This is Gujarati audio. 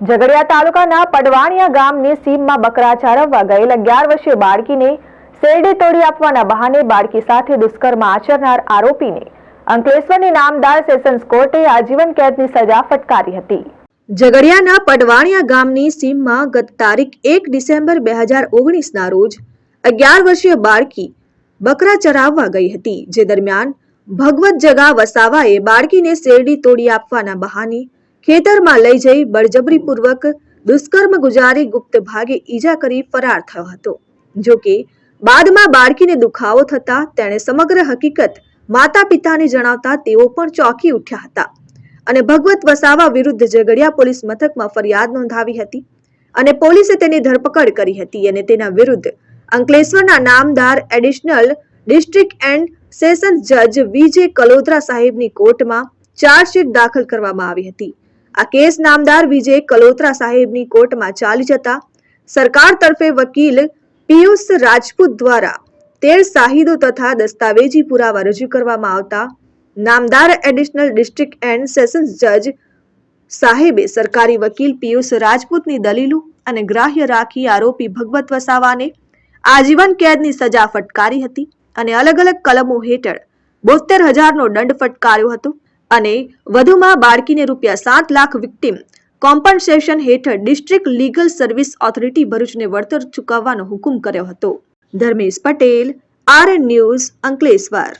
ઝઘડિયા તાલુકાના પડવાણિયા ગામની સીમમાં બકરા ચારવવા ગયેલ અગિયાર વર્ષીય બાળકીને શેરડી તોડી આપવાના બહાને બાળકી સાથે દુષ્કર્મ આચરનાર આરોપીને અંકલેશ્વરની નામદાર સેશન્સ કોર્ટે આજીવન કેદની સજા ફટકારી હતી. ઝઘડિયાના પડવાણિયા ગામની સીમમાં ગત તારીખ એક ડિસેમ્બર બે હજાર ઓગણીસના રોજ અગિયાર વર્ષીય બાળકી બકરા ચરાવવા ગઈ હતી. જે દરમિયાન ભગવત જગા વસાવાએ બાળકીને શેરડી તોડી આપવાના બહાને ખેતરમાં લઈ જઈ બળજબરીપૂર્વક દુષ્કર્મ ગુજારી ગુપ્ત ભાગે ઈજા કરી ફરાર થયો હતો. જો કે, બાદમાં બાળકીને દુખાવો થતા તેણે સમગ્ર હકીકત માતા પિતાને જણાવતા તેઓ પણ ચોંકી ઉઠ્યા હતા અને ભગવત વસાવા વિરુદ્ધ ઝઘડિયા પોલીસ મથકમાં ફરિયાદ નોંધાવી હતી અને પોલીસે તેની ધરપકડ કરી હતી અને તેના વિરુદ્ધ અંકલેશ્વરના નામદાર એડિશનલ ડિસ્ટ્રિક્ટ એન્ડ સેશન્સ જજ વીજે કલોદરા સાહેબની કોર્ટમાં ચાર્જશીટ દાખલ કરવામાં આવી હતી. આ કેસ નામદાર વિજય કલોત્રા સાહેબની કોર્ટમાં ચાલી જતા સરકાર તરફે વકીલ પિયુષ રાજપૂત દ્વારા તેર સાહિદો તથા દસ્તાવેજી પુરાવા રજૂ કરવામાં આવતા નામદાર એડિશનલ ડિસ્ટ્રિક્ટ એન્ડ સેશન્સ જજ સાહેબે સરકારી વકીલ પિયુષ રાજપૂતની દલીલો અને ગ્રાહ્ય રાખી આરોપી ભગવત વસાવાને આજીવન કેદની સજા ફટકારી હતી અને અલગ અલગ કલમો હેઠળ બોતેર હજારનો દંડ ફટકાર્યો હતો. અને વધુમાં બાળકીને રૂપિયા સાત લાખ વિક્ટીમ કોમ્પન્સેશન હેઠળ ડિસ્ટ્રિક્ટ લીગલ સર્વિસ ઓથોરિટી ભરૂચને વળતર ચૂકવવાનો હુકમ કર્યો હતો. Dharmesh Patel R news Ankleshwar.